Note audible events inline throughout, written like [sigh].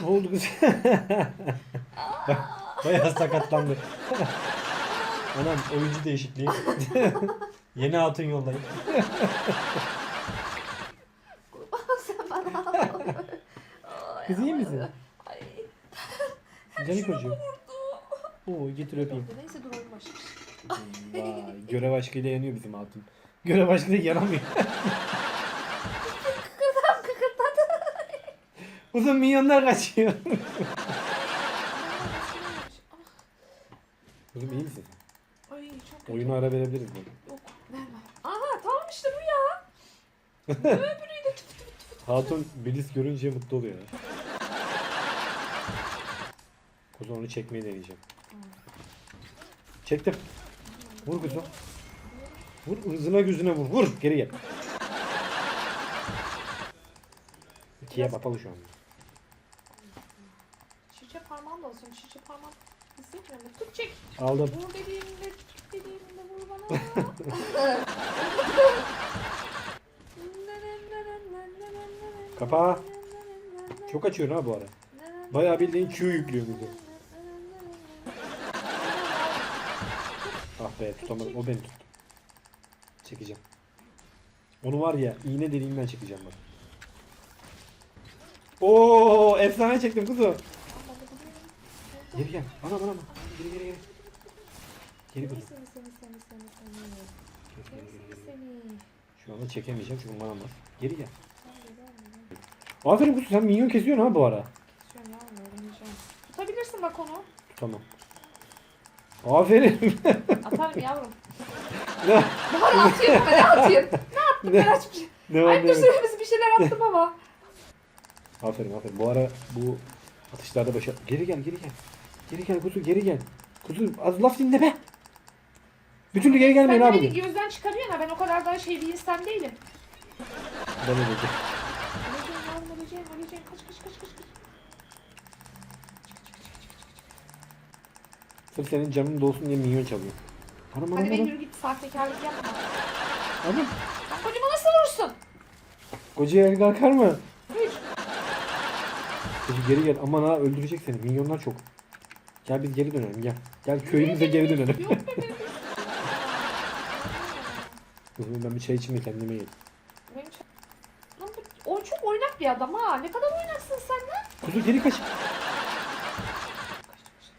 Ne oldu kız? [laughs] Bak, Bayağı sakatlandı. Anam oyuncu değişikliği. [laughs] Yeni hatun yollayın. Bana. [laughs] Kız iyi misin? Ay. Canı kocuğum. Oo getir öpeyim. Neyse dur oyun başlamış. Vay görev aşkıyla yanıyor bizim hatun. Görev aşkıyla yanamıyor. Uzun milyonlar kaçıyor. Kızım iyi misin? Ay çok kötü. Oyunu ara verebiliriz mi? Yok verme. Aha tamam işte bu ya. [laughs] Öbürüyü de tut tut tut. Hatun Bilis görünce mutlu oluyor. ya. Kuzu onu çekmeyi deneyeceğim. Çektim. Vur kuzu. Vur hızına gözüne vur. Vur geri gel. İkiye bapalı şu an. Şişe parmağım da olsun. Şişe parmağım hissetmiyorum. Tut çek. Aldım. Vur dediğimde tut dediğimde vur bana. Kapağı. Çok açıyorsun ha bu ara. Bayağı bildiğin Q yüklüyor kuzu. Ah be tutamadım. O beni tuttu. Çekeceğim. Onu var ya iğne deliğinden çekeceğim bak. Oo efsane çektim kuzu. Geri gel. Anam anam. Geri geri geri. Geri kuzu. Seni seni seni seni seni. Geri, geri, geri, Seni geri. seni. Şu anda çekemeyeceğim çünkü bana var. Geri gel. Aferin kuzu sen minyon kesiyorsun ha bu ara. Kesiyorum yavrum öğreneceğim. Tutabilirsin bak onu. Tamam. Aferin. [laughs] Atarım yavrum. ne, Bahar atayım mı? Ne atayım? Ne ne, yaptım ben açmış. ne var Ay ne dur bir şeyler attım ama. Aferin aferin. Bu ara bu atışlarda başa... Geri gel geri gel. Geri gel kuzu geri gel. Kuzu az laf dinle be. Bir türlü geri gelmeyin Sen abi. beni gözden çıkarıyorsun ha. Ben o kadar da şey bir insan değilim. Ben öyle de- Öleceğim yavrum öleceğim öleceğim. Kaç kaç kaç kaç. kaç. Sırf senin canın dolsun diye minyon çalıyor. Hadi ben anam. yürü git sahtekarlık yapma. Anam. Sen kocama nasıl vurursun? Kocaya el kalkar mı? Üç. Kuzu geri gel. Aman ha öldürecek seni. Minyonlar çok. Gel biz geri dönelim gel. Gel köyümüze geri dönelim. Kuzu ben bir çay içeyim de kendime geleyim. Benim ç- Lan bu- O çok oynak bir adam ha. Ne kadar oynaksın sen lan. Kuzu geri kaç.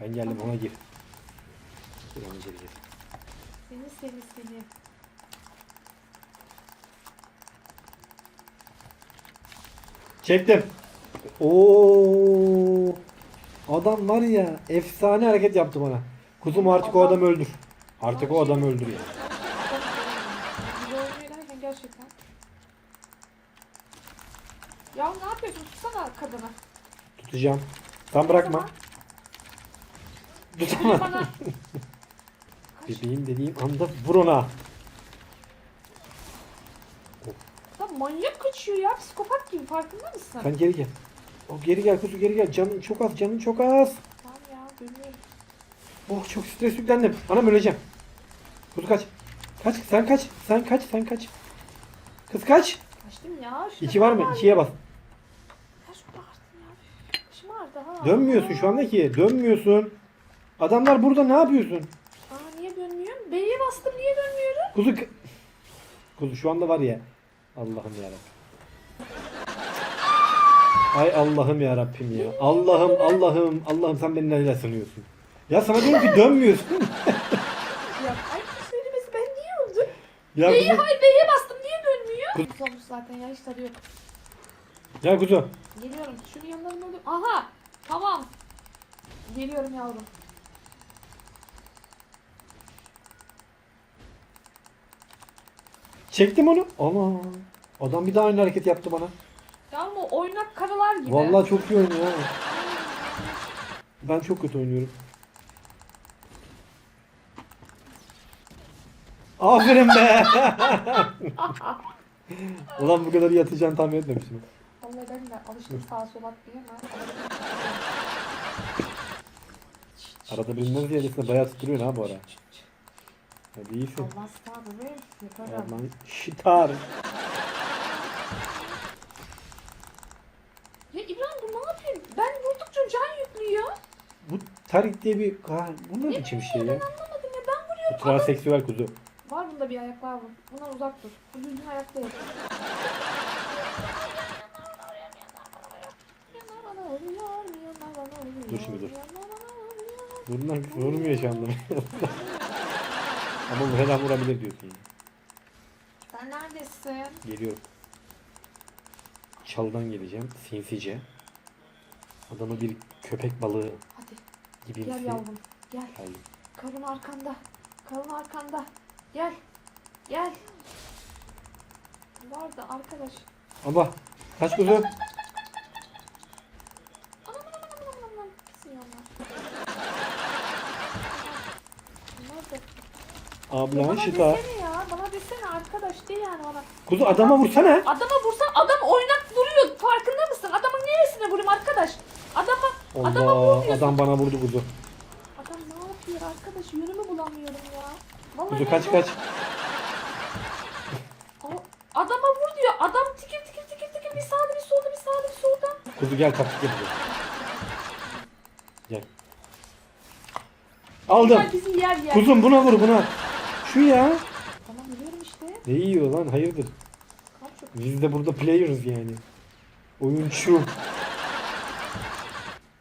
Ben geldim ona gir. Gir ona geri gir. Seni seni seni. Çektim. Oo. Adam var ya efsane hareket yaptı bana. Kuzum artık o adamı öldür. Artık o adamı öldür ya. Gerçekten. Ya ne yapıyorsun? Tutsana kadını. Tutacağım. Sen bırakma. Tutsana. Tutama. Bana. [laughs] Kaç. Bebeğim dediğim anda vur ona. Lan manyak kaçıyor ya. Psikopat gibi farkında mısın? Sen geri gel. O geri gel kuzu geri gel. Canın çok az canın çok az. Tamam ya dönüyorum. Oh çok stres yüklendim. Anam öleceğim. Kuzu kaç. Kaç sen kaç. Sen kaç sen kaç. Kız kaç. Kaçtım ya. Şurada İki var mı? İkiye bas. Ya şurada ağrıdım ya. Başım ağrıdı ha. Dönmüyorsun şu anda ki. Dönmüyorsun. Adamlar burada ne yapıyorsun? Aa niye dönmüyorum? B'ye bastım niye dönmüyorum? Kuzu Kuzu şu anda var ya. Allah'ım ya Ay Allah'ım ya Rabbim ya. Allah'ım Allah'ım Allah'ım sen beni neyle sanıyorsun? Ya sana diyorum ki dönmüyorsun. [laughs] Ya ay bu söylemesi ben niye öldüm? ya B'ye kuzu. hayır B'ye bastım niye dönmüyor? Olmuş zaten ya hiç tadı yok. Ya kuzu. Geliyorum. Şunun yanlarına oluyor. Aha. Tamam. Geliyorum yavrum. Çektim onu. Ama adam bir daha aynı hareket yaptı bana. Yavrum o oynak karılar gibi. Vallahi çok iyi oynuyor ha. Ben çok kötü oynuyorum. Aferin be. [laughs] Ulan bu kadar iyi atacağını tahmin etmemiştim. Vallahi ben de alıştım sağa sola ama. Arada bilmem ziyadesine bayağı tutturuyorsun ha bu ara. Hadi iyisin. Allah sabır yaparım. Aman şitar. Ya İbrahim bu ne yapıyorsun? Ben burada Tarik diye bir... Ha, bu ne biçim şey ya? Anlamadım ya ben vuruyorum. Bu transseksüel kuzu. Var bunda bir ayak var mı? Bundan uzak dur. Bu düzgün ayakta yap. Dur şimdi, dur. Bunlar vurmuyor şu anda. [laughs] Ama bu her an vurabilir diyorsun. Sen neredesin? Geliyorum. Çaldan geleceğim sinsice. Adamı bir köpek balığı Hadi gibi gel yavrum. Gel. Geldim. Karın arkanda. Karın arkanda. Gel. Gel. Vardı arkadaş. Allah kaç kuzu? Ablan şita. Bana desene arkadaş de yani bana. Kuzu adama vursana. Adama vursan adam oynak duruyor. Farkında mısın? Adamın neresine vurayım arkadaş? Adama Allah vurmuyorsun. adam bana vurdu kuzu. Adam ne yapıyor arkadaş? Yönümü bulamıyorum ya. Vallahi Kuzu kaç kaç. Adama vur diyor. Adam tikir tikir tikir tikir bir sağda bir solda bir sağda bir solda. Kuzu gel kapıştır bizi. Gel. Aldım. Bunlar bizi yer yer. Kuzum buna vur buna. Şu ya. Tamam biliyorum işte. Ne yiyor lan hayırdır. Kaç çok. Biz de burada players yani. Oyuncu.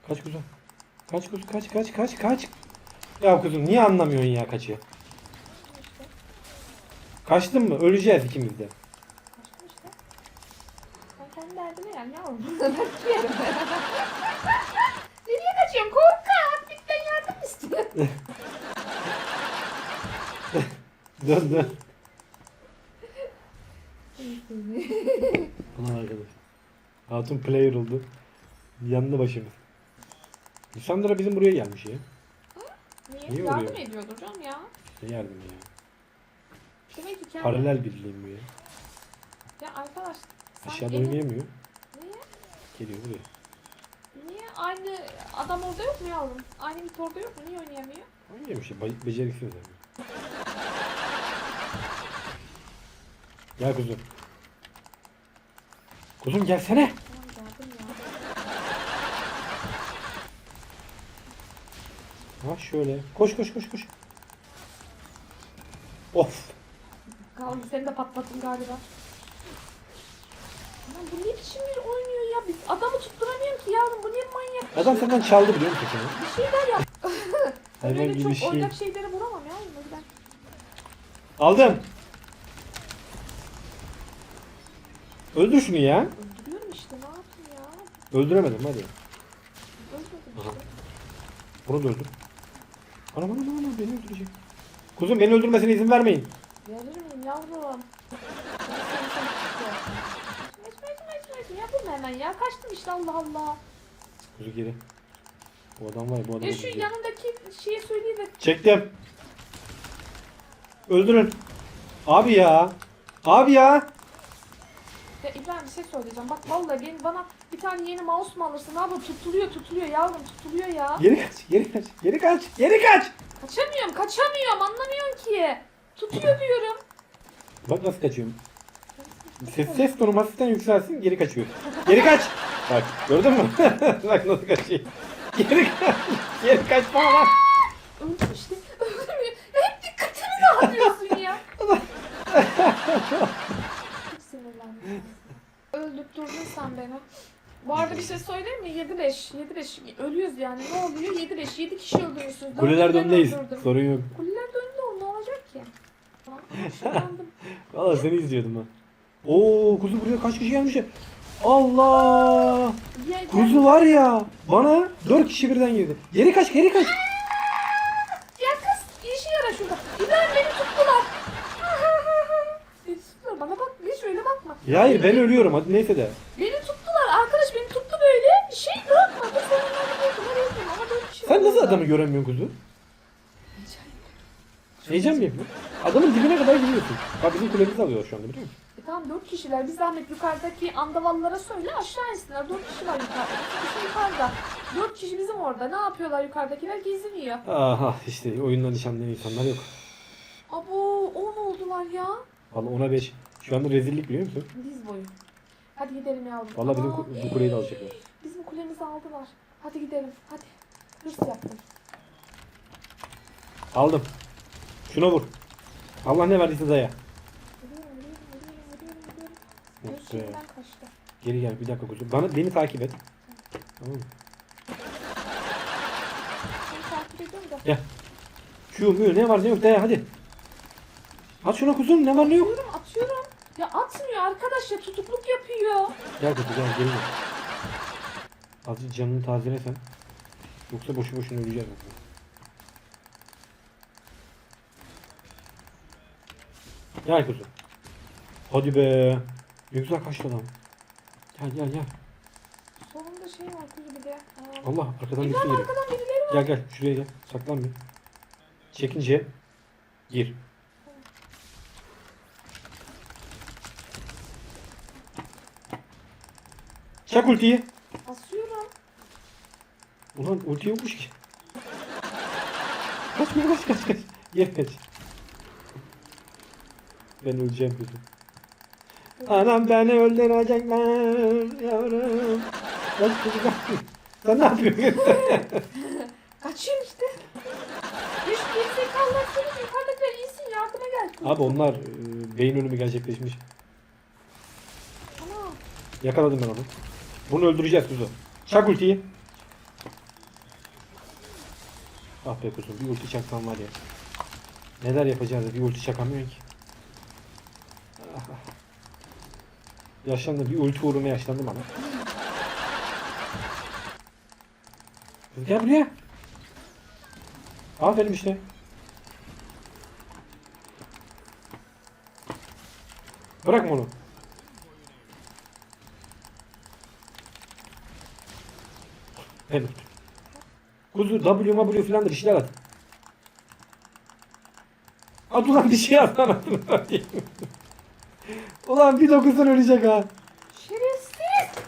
Kaç kuzu? Kaç kuzu kaç kaç kaç kaç. Ya kuzum niye anlamıyorsun ya kaçı? Kaçtın mı? Öleceğiz ikimiz de. Ben kendi derdime yer yavrum. Ben yerim. Nereye kaçıyorsun? Korkak. Bitten yardım istiyor. [laughs] Dön dön. Ulan arkadaş. Hatun player oldu. Yandı başımız. Lisandra bizim buraya gelmiş ya. Niye? Niye yardım oluyor? ediyordur canım ya. Ne yardım ya. Demek ki kendi... Paralel birliğim bu ya. Ya arkadaş. Sen Aşağıda elin- oynayamıyor. Niye? Geliyor buraya. Niye? Aynı adam orada yok mu yavrum? Aynı bir orada yok mu? Niye oynayamıyor? Oynayamıyor işte. Be- beceriksiz yani. Gel kuzum. Kuzum gelsene. Tamam geldim ya. Ha şöyle. Koş koş koş koş. Of. Kaldı seni de patlattım galiba. Lan bu biçim bir oynuyor ya? Biz adamı tutturamıyorum ki yavrum. Bu ne manyak Adam senden çaldı biliyor musun şunu? bir şeyler yap. [laughs] Ben öyle gibi çok şey. oynak şeyleri vuramam yavrum. O yüzden. Aldım. Öldür şunu ya. Öldürüyorum işte ne yapayım ya? Öldüremedim hadi. Öldürdüm Aha. işte. Bunu da öldür. Anam anam anam beni öldürecek. Kuzum beni öldürmesine izin vermeyin. Verir miyim yavrum? Geçme geçme geçme. Yapma hemen ya. Kaçtım işte Allah Allah. Kuzu geri. Bu adam var bu adam. Ya şu yanındaki şeyi söyleyeyim de Çektim. Öldürün. Abi ya. Abi ya. Ya İbrahim bir şey söyleyeceğim. Bak vallahi benim bana bir tane yeni mouse mu alırsın abi? Tutuluyor tutuluyor yavrum tutuluyor ya. Geri kaç. Geri kaç. Geri kaç. Geri kaç. Kaçamıyorum kaçamıyorum anlamıyorsun ki. Tutuyor diyorum. Bak nasıl kaçıyorum. Ses, ses tonum hafiften yükselsin geri kaçıyor. Geri kaç. Bak gördün mü? [laughs] Bak nasıl kaçıyor. Geri kaç. Geri kaçma lan. Öldüm işte. Öldüm. Hep dikkatimi dağıtıyorsun ya. [laughs] Öldürttürdün sen beni. Bu arada bir şey söyleyeyim mi? 7-5. 7-5. Ölüyoruz yani. Ne oluyor? 7-5. 7 kişi öldürürsünüz. Kuleler ben öndeyiz. öldürdüm. Sorun yok. Kuleler döndü ne olacak ki? [laughs] Valla seni izliyordum ha. Oo kuzu buraya kaç kişi gelmiş ya. Allah. Kuzu var ya. Bana dört kişi birden girdi. Geri kaç geri kaç. Ya kız işe yara şurada. İbrahim beni tuttular. beni tuttular bana bak hiç öyle bakma. Ya hayır ben ölüyorum hadi neyse de. Beni tuttular arkadaş beni tuttu böyle. Şey bırakmadı sonunda gidiyordular öldüm ama dört kişi Sen nasıl adamı göremiyorsun kuzu? Heyecan mı yapıyorsun? Adamın dibine kadar gidiyorsun. Bak bizim kulemizi alıyor şu anda biliyor musun? E tamam dört kişiler. Bir zahmet yukarıdaki andavallara söyle aşağı insinler. Dört kişi var yukarıda. İki kişi yukarıda. Dört kişi bizim orada. Ne yapıyorlar yukarıdakiler? Geziniyor. Aha işte oyundan nişanlayan insanlar yok. Abo on oldular ya. Valla ona beş. Şu anda rezillik biliyor musun? Diz boyu. Hadi gidelim yavrum. Valla bizim ku- bu kuleyi de alacaklar. Bizim kulemizi aldılar. Hadi gidelim. Hadi. Hırs yaptım. Aldım. Şuna vur. Allah ne verdiyse daya. Vuruyorum, vuruyorum, vuruyorum, vuruyorum, vuruyorum. Yok Göz be. şeyinden kaçtı. Geri gel bir dakika kuzum. Bana beni takip et. Tamam mı? Seni takip ediyorum da. Gel. Şu bu ne var ne yok daya hadi. At şuna kuzum ne var ne yok. Atıyorum, atıyorum. Ya atmıyor arkadaş ya tutukluk yapıyor. Gel kuzum gel geri gel. Azıcık canını tazele sen. Yoksa boşu boşuna öleceğiz. yoksa. Gel kuzum. Hadi be. Ne güzel kaçtı adam. Gel gel gel. Solunda şey var kuzu bir de. Aa. Allah arkadan İbrahim arkadan birileri var. Gel gel şuraya gel. Saklan bir. Çekince gir. Çak ultiyi. Asıyorum. Ulan ulti yokmuş ki. Kaç kaç kaç kaç kaç. Gel kaç. Ben öleceğim kızım. Anam beni öldürecekler yavrum. Kaç kızım kaç. Sen ne yapıyorsun? [laughs] Kaçıyorum işte. Hiç gerizekalılar senin yukarıdakiler iyisin yardıma gel. Abi onlar e, beyin ölümü gerçekleşmiş. Ana. Yakaladım ben onu. Bunu öldüreceğiz kuzu. Çak ultiyi. Ah be kuzum bir ulti çaksan var ya. Neler yapacağız bir ulti çakamıyor ki. Ah, ah. Yaşlandım bir ulti uğruna yaşlandım ama. Kız gel buraya. Aferin işte. Bırakma onu. Evet. Kuzu W W falan da bir şeyler at. At ulan bir şey at satayım. [laughs] Ulan bir dokuzdan ölecek ha. Şerefsiz.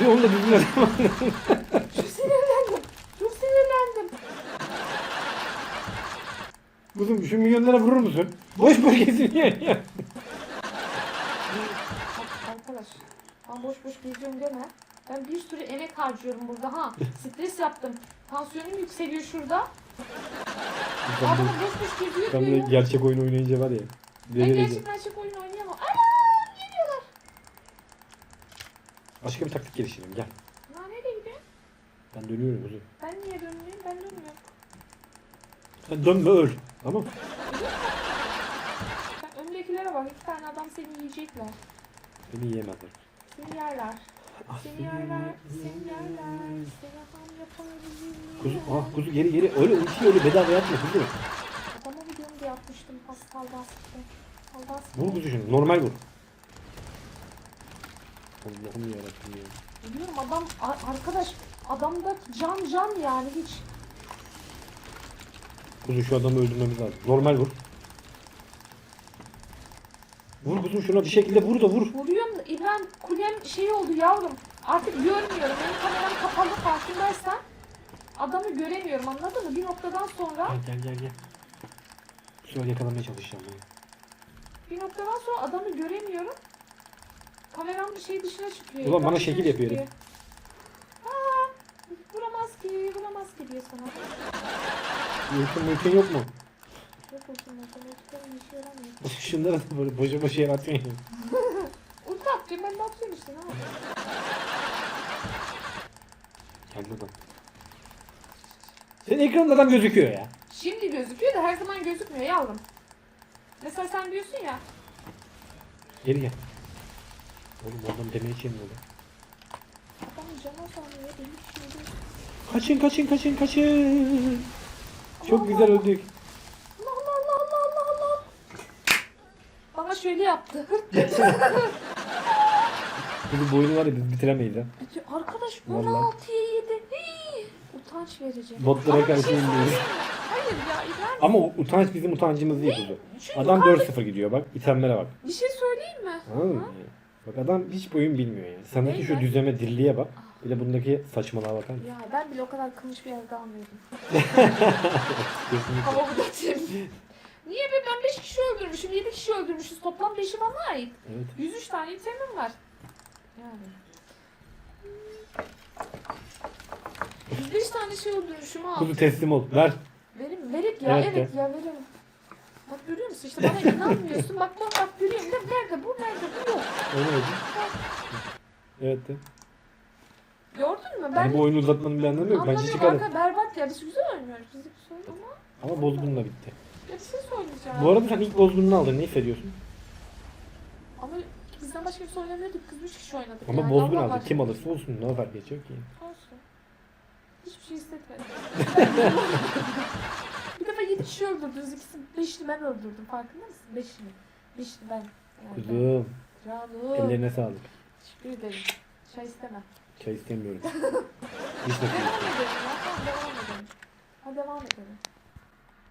Bir onu da at. [laughs] Çok sinirlendim. Çok sinirlendim. Kuzum şu milyonlara vurur musun? Boş boş geziniyor ya. Arkadaş. Ben boş boş geziyorum deme. Ben bir sürü emek harcıyorum burada ha. Stres yaptım. Tansiyonum yükseliyor şurada. Ben Adamı böyle, boş boş geziyor ben böyle diyor. gerçek oyun oynayınca var ya. Ben Delireceğim. gerçekten açık oyun oynayamam. Ana geliyorlar. Başka bir taktik geliştirelim gel. Ya nereye gidiyor? Ben dönüyorum kuzum. Ben niye dönmeyeyim? Ben dönmüyorum. Sen dönme öl. Tamam. Öndekilere bak. iki tane adam seni yiyecekler. Beni yiyemezler. Seni yerler. Kuzu, ah kuzu geri geri. Öyle ultiyi öyle bedava yapma kuzu. Adama gidiyorum diye atmıştım. Hastal baskı. Allah Vur kuzu şunu. Normal vur. Allah'ım yarabbim ya. Biliyorum adam arkadaş adamda can can yani hiç. Kuzu şu adamı öldürmemiz lazım. Normal vur. Vur kuzum şuna bir şekilde vur da vur. Vuruyorum da İbrahim kulem şey oldu yavrum. Artık görmüyorum. Benim kameram kapalı farkındaysan. Adamı göremiyorum anladın mı? Bir noktadan sonra Gel gel gel gel. Şöyle yakalamaya çalışacağım ben. bir noktadan sonra adamı göremiyorum. Kameram bir şey dışına çıkıyor. Ulan bana şekil yapıyor çıkıyor. Aa, vuramaz ki, vuramaz ki diyor sana. Ultin multin yok mu? Matematiklerin işe yaramıyor. Şunları da böyle boşa boşa yaratmayın. Ulti [laughs] atacağım ben de atıyorum işte ne yapayım? Geldi adam. Senin ekranda adam gözüküyor ya. Şimdi gözüküyor da her zaman gözükmüyor yavrum. Mesela sen diyorsun ya. Geri gel. Oğlum adam demeye oldu? Adam cana sanıyor. Şimdi. Kaçın kaçın kaçın kaçın. Çok güzel öldük. Allah Allah Allah Allah Allah Allah. Bana şöyle yaptı. Bunu [laughs] bu oyunu var ya biz bitiremeyiz ha. Arkadaş Vallahi. 16'ya 7. Hii, Utanç verici. Botlara Ama bir karşı şey yeniliyoruz. söyleyeyim mi? Hayır ya İbrahim. Ama o utanç bizim utancımız değil kuzu. Şu Adam yukarıda 4-0 gidiyor bak. İtemlere bak. Bir şey söyleyeyim mi? Anladın mı? Bak adam hiç oyun bilmiyor yani. Sendeki şu Neyden? düzeme dirliğe bak. Bir de bundaki saçmalığa bakar mısın? Ya ben bile o kadar kılmış bir yerde almıyordum. Kesinlikle. [laughs] Hava budatayım. Niye be ben 5 kişi öldürmüşüm, 7 kişi öldürmüşüz. Toplam 5'i bana ait. Evet. 103 tane itemim var. Yani. 105 tane şey öldürmüşüm ha. Kuzu teslim ol. Ver. Verim Verek ya Evet evet, de. ya verelim. Bak görüyor musun işte bana inanmıyorsun. bak bak bak görüyorum da nerede bu nerede bu yok. Öyle mi? Evet de. Gördün mü? Ben Yani bu oyunu uzatmanın bir anlamı yok. Bence anlamıyorum çıkalım. arka berbat ya biz güzel oynuyoruz. Biz bir sorun ama Ama bozgunla bitti. ya bir Bu arada sen ilk bozgununu aldın. Ne hissediyorsun? Ama bizden başka bir oynamıyorduk. Kız üç kişi oynadık Ama yani. bozgun başka- Kim alırsa olsun. Ne fark edecek ki? Olsun. Hiçbir şey hissetmedim. [laughs] bir defa yedi kişi öldürdünüz. İkisi beşini ben öldürdüm. Farkında mısın? Beşini. Beşini ben. Yani Kuzum. Canım. Ellerine sağlık. Teşekkür ederim. Çay istemem. Çay istemiyorum. [laughs] Hiç de Devam edelim devam edelim. Ha devam edelim.